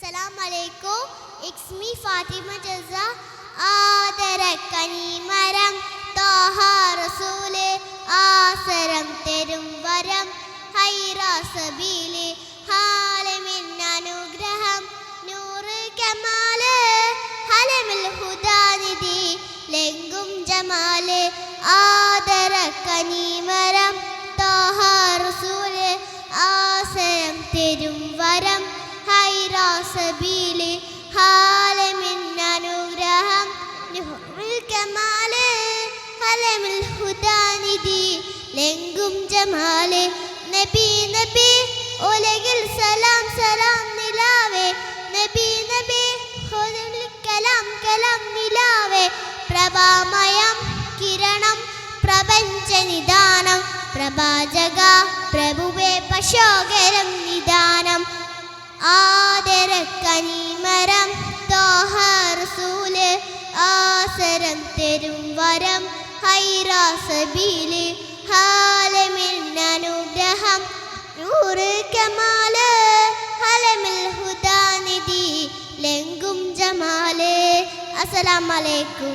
അസ്സലാമലൈക്കും it's me Fathima ജസ ആദര കനിമരം താഹ റസൂൽ ആസരം തരും വരം. ഹൈറാസബീൽ ഹാലമിൻ അനുഗ്രഹം. നൂറ് കമാൽ ഹലമിൽ ഹുദാനിധി ലെങ്കും ജമാൽ ആദര കനിമരം താഹ റസൂൽ ആസരം തരും വരം. അനുഗ്രഹം നുഹുൽ കമാൽ ഹലമിൽ ഹുദാനിധി ലെങ്കും ജമാൽ. നബി നബി ഉലകിൽ സലാം സലാം നിലാവേ. നബി നബി കലാം കലാം നിലാവേ. പ്രഭാമയം കിരണം പ്രപഞ്ച നിദാനം. പ്രഭാജക പ്രഭുവേ പശോകരം നിദാനം. ആദര കനിമരം തോഹർസൂൽ ആസരം തരും വരം ഹൈറാസബീൽ ഹാലമിന്നനുഗ്രഹം നൂറ് കമാൽ ഹലമിൽ ഹുദാനിധി ലെങ്കും ജമാൽ. അസ്സലാമലൈക്കും